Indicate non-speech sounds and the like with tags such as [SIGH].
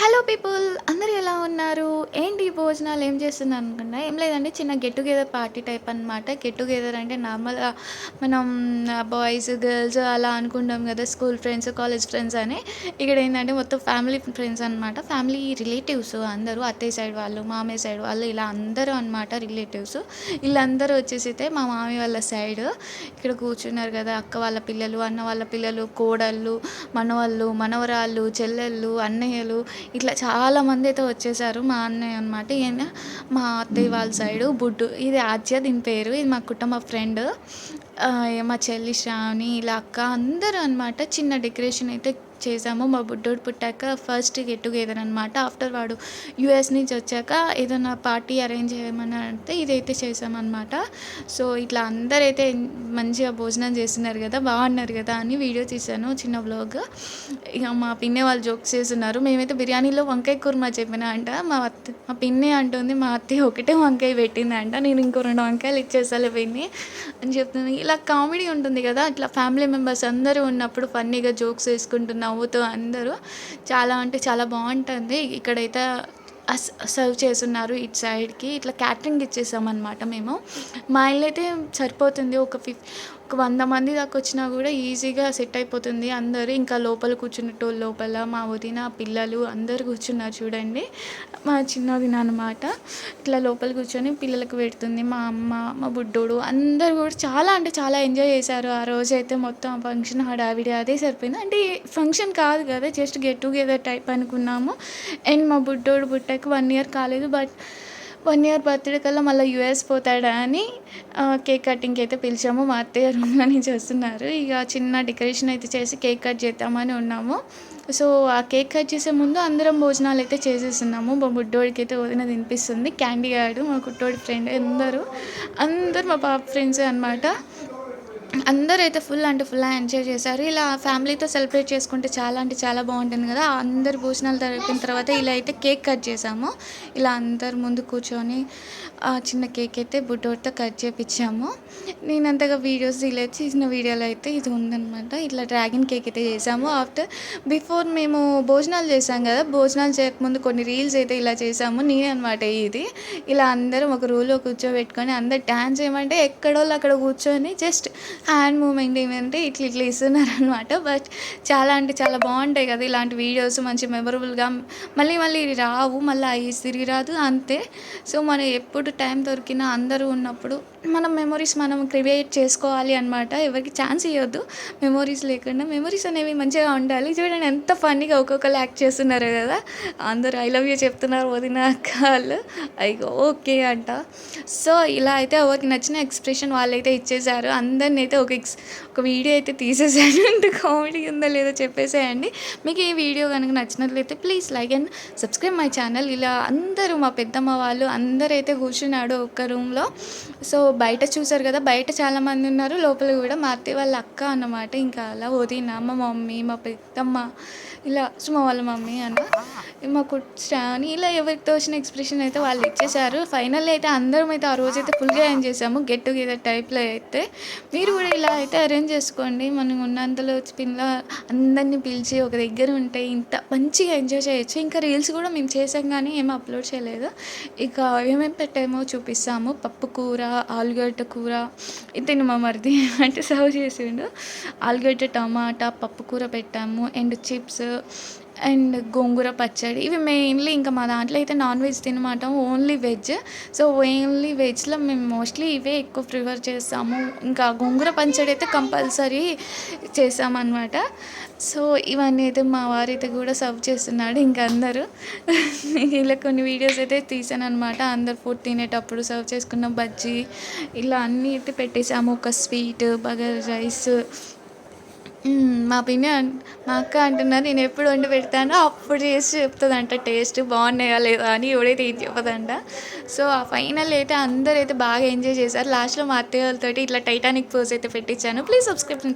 Hello people అందరూ ఎలా ఉన్నారు? ఏంటి భోజనాలు? ఏం చేస్తుంది అనుకున్నా? ఏం లేదండి చిన్న గెట్ టుగెదర్ పార్టీ టైప్ అనమాట గెట్ టుగెదర్ అంటే నార్మల్గా మనం బాయ్స్ గర్ల్స్ అలా అనుకుంటాం కదా స్కూల్ ఫ్రెండ్స్ కాలేజ్ ఫ్రెండ్స్ అని. ఇక్కడ ఏంటంటే మొత్తం ఫ్యామిలీ ఫ్రెండ్స్ అనమాట ఫ్యామిలీ రిలేటివ్స్ అందరూ అత్తయ్య సైడ్ వాళ్ళు మామయ్య సైడ్ వాళ్ళు ఇలా అందరూ అనమాట రిలేటివ్స్ వీళ్ళందరూ వచ్చేసి అయితే మా మామయ్య వాళ్ళ సైడ్ ఇక్కడ కూర్చున్నారు కదా అక్క వాళ్ళ పిల్లలు అన్న వాళ్ళ పిల్లలు కోడళ్ళు మనవాళ్ళు మనవరాళ్ళు చెల్లెళ్ళు అన్నయ్యలు. ఇట్లా చాలామంది అయితే వచ్చేసారు మా అన్నయ్య అనమాట ఈయన మా అత్తయ్య వాళ్ళ సైడు బుడ్డు. ఇది ఆద్య దీని పేరు ఇది మా కుటుంబ ఫ్రెండ్ మా చెల్లి శ్రావణి ఇలా అక్క అందరూ అనమాట చిన్న డెకరేషన్ అయితే చేసాము మా బుడ్డోడు పుట్టాక ఫస్ట్ గెట్ టుగెదర్ అనమాట ఆఫ్టర్ వాడు యూఎస్ నుంచి వచ్చాక ఏదైనా పార్టీ అరేంజ్ చేయమని అంటే ఇదైతే చేసామన్నమాట సో ఇట్లా అందరైతే మంచిగా భోజనం చేస్తున్నారు కదా బాగున్నారు కదా అని వీడియో తీశాను చిన్న బ్లాగ్ ఇక మా పిన్నే వాళ్ళు జోక్స్ చేస్తున్నారు. మేమైతే బిర్యానీలో వంకాయ కుర్మా చెప్పిన అంట మా అత్త మా పిన్నే అంటుంది మా అత్తయ్య ఒకటే వంకాయ పెట్టిందంట. నేను ఇంకో రెండు వంకాయలు ఇచ్చేసాలి పిన్ని అని చెప్తుంది. ఇలా కామెడీ ఉంటుంది కదా ఇట్లా ఫ్యామిలీ మెంబర్స్ అందరూ ఉన్నప్పుడు ఫన్నీగా జోక్స్ వేసుకుంటున్నారు నవ్వుతూ అందరూ చాలా అంటే చాలా బాగుంటుంది. ఇక్కడైతే సర్వ్ చేస్తున్నారు ఇటు సైడ్కి. ఇట్లా క్యాటరింగ్ ఇచ్చేసామన్నమాట మేము. మా ఇల్లు అయితే సరిపోతుంది. ఒక ఫిఫ్ వంద మంది దాకా వచ్చినా కూడా ఈజీగా సెట్ అయిపోతుంది. అందరూ ఇంకా లోపల కూర్చున్నట్టు లోపల మా వదిన పిల్లలు అందరు కూర్చున్నారు చూడండి. మా చిన్న వదిన అనమాట ఇట్లా లోపల కూర్చొని పిల్లలకు పెడుతుంది. మా అమ్మ మా బుడ్డోడు అందరు కూడా చాలా అంటే చాలా ఎంజాయ్ చేశారు. ఆ రోజు అయితే మొత్తం ఫంక్షన్ హడావిడి అదే సరిపోయింది. అంటే ఫంక్షన్ కాదు కదా జస్ట్ గెట్ టుగెదర్ టైప్ అనుకున్నాము. అండ్ మా బుడ్డోడు బుట్టకు వన్ ఇయర్ కాలేదు. బట్ వన్ ఇయర్ బర్త్డే కల్లా మళ్ళీ యూఎస్ పోతాడా అని కేక్ కటింగ్కి అయితే పిలిచాము. మా అత్తయ్య రూమ్లో నుంచి వస్తున్నారు. ఇక చిన్న డెకరేషన్ అయితే చేసి కేక్ కట్ చేద్దామని ఉన్నాము. సో ఆ కేక్ కట్ చేసే ముందు అందరం భోజనాలు అయితే చేసేస్తున్నాము. మా బుడ్డోడికి అయితే వదిన తినిపిస్తుంది. క్యాండీ గాడు మా కుట్టోడి ఫ్రెండ్ అందరూ అందరు మా పాప ఫ్రెండ్స్ అనమాట అందరూ అయితే ఫుల్ అంటే ఫుల్ ఎంజాయ్ చేశారు. ఇలా ఫ్యామిలీతో సెలబ్రేట్ చేసుకుంటే చాలా అంటే చాలా బాగుంటుంది కదా. అందరు భోజనాలు జరిపిన తర్వాత ఇలా అయితే కేక్ కట్ చేసాము ఇలా అందరు ముందు కూర్చొని చిన్న కేక్ అయితే బుడ్డోడితో కట్ చేపించాము నేను అంతగా వీడియోస్ ఇలా చేసిన వీడియోలో అయితే ఇది ఉందనమాట ఇట్లా డ్రాగన్ కేక్ అయితే చేసాము ఆఫ్టర్ బిఫోర్ మేము భోజనాలు చేసాం కదా. భోజనాలు చేయకముందు కొన్ని రీల్స్ అయితే ఇలా చేసాము నేనే అనమాట ఇది. ఇలా అందరం ఒక రూల్లో కూర్చోబెట్టుకొని అందరు డ్యాన్స్ చేయమంటే ఎక్కడో అక్కడ కూర్చొని జస్ట్ హ్యాండ్ మూమెంట్ ఏమంటే ఇట్లా ఇట్లా ఇస్తున్నారు అనమాట బట్ చాలా అంటే చాలా బాగుంటాయి కదా ఇలాంటి వీడియోస్ మంచి మెమరబుల్గా మళ్ళీ మళ్ళీ రావు మళ్ళీ అవి తిరిగి రాదు అంతే. సో మనం ఎప్పుడు టైం దొరికినా అందరూ ఉన్నప్పుడు మనం మెమొరీస్ మనం క్రియేట్ చేసుకోవాలి అనమాట ఎవరికి ఛాన్స్ ఇవ్వద్దు మెమొరీస్ లేకుండా మెమొరీస్ అనేవి మంచిగా ఉండాలి. చూడండి ఎంత ఫన్నీగా ఒక్కొక్కరు యాక్ట్ చేస్తున్నారు కదా. అందరూ ఐ లవ్ యూ చెప్తున్నారు వదిన వాళ్ళు అయ్యో ఓకే అంట. సో ఇలా అయితే ఎవరికి నచ్చిన ఎక్స్ప్రెషన్ వాళ్ళైతే ఇచ్చేసారు అందరిని అయితే ఒక ఎక్స్ ఒక వీడియో అయితే తీసేసాను. అంటే కామెడీ ఉందా లేదో చెప్పేసేయండి. మీకు ఈ వీడియో కనుక నచ్చినట్లయితే please like and subscribe my channel. ఇలా అందరూ మా పెద్దమ్మ వాళ్ళు అందరైతే కూర్చున్నాడు ఒక్క రూమ్లో. సో బయట చూసారు కదా బయట చాలామంది ఉన్నారు. లోపల కూడా మా అత్తయ్య వాళ్ళ అక్క అన్నమాట. ఇంకా అలా వదిన మా మమ్మీ మా పెద్దమ్మ ఇలా సుమ వాళ్ళ మమ్మీ అన్న. మా శ్రావణి ఇలా ఎవరికి తోచిన ఎక్స్ప్రెషన్ అయితే వాళ్ళు ఇచ్చేసారు ఫైనల్ అయితే అందరం అయితే ఆ రోజు అయితే ఫుల్గా ఎంజాయ్ చేసాము. గెట్ టుగెదర్ టైప్లో అయితే. మీరు కూడా ఇలా అయితే అరేంజ్ చేసుకోండి. మనం ఉన్నంతలో పిల్ల అందరినీ పిలిచి ఒక దగ్గర ఉంటే ఇంత మంచిగా ఎంజాయ్ చేయొచ్చు. ఇంకా రీల్స్ కూడా మేము చేసాం కానీ ఏం అప్లోడ్ చేయలేదు. ఇక ఏమేమి పెట్టామో చూపిస్తాము. పప్పు కూర ఆలుగడ్డ కూర. ఇతను మా మరిది [LAUGHS] అంటే సర్వ్ చేసిండు. ఆలుగడ్డ టమాటా పప్పు కూర పెట్టాము. అండ్ చిప్స్ అండ్ గోంగూర పచ్చడి. ఇవి మెయిన్లీ ఇంకా మా దాంట్లో అయితే నాన్ వెజ్ తినమాట ఓన్లీ వెజ్ సో ఓన్లీ వెజ్లో మేము మోస్ట్లీ ఇవే ఎక్కువ ప్రిఫర్ చేస్తాము. ఇంకా గోంగూర పచ్చడి అయితే కంపల్సరీ చేసామన్నమాట సో ఇవన్నీ అయితే మా వారైతే కూడా సర్వ్ చేస్తున్నాడు ఇంకా అందరూ. [LAUGHS] ఇలా కొన్ని వీడియోస్ అయితే తీసాను అనమాట అందరు ఫుడ్ తినేటప్పుడు సర్వ్ చేసుకున్న బజ్జీ ఇలా అన్నీ అయితే పెట్టేసాము. ఒక స్వీట్ బగర్ రైస్ మా పిన్ని మా అక్క అంటున్నారు నేను ఎప్పుడు వండి పెడతానో అప్పుడు చేసి చెప్తుందంట టేస్ట్ బాగున్నాయా లేదా అని ఎవడైతే ఇది చెప్పదంట. సో ఆ ఫైనల్ అయితే అందరూ అయితే బాగా ఎంజాయ్ చేశారు. లాస్ట్లో మా అత్తయ్య వాళ్ళతో ఇట్లా టైటానిక్ పోజ్ అయితే పెట్టించాను. Please subscription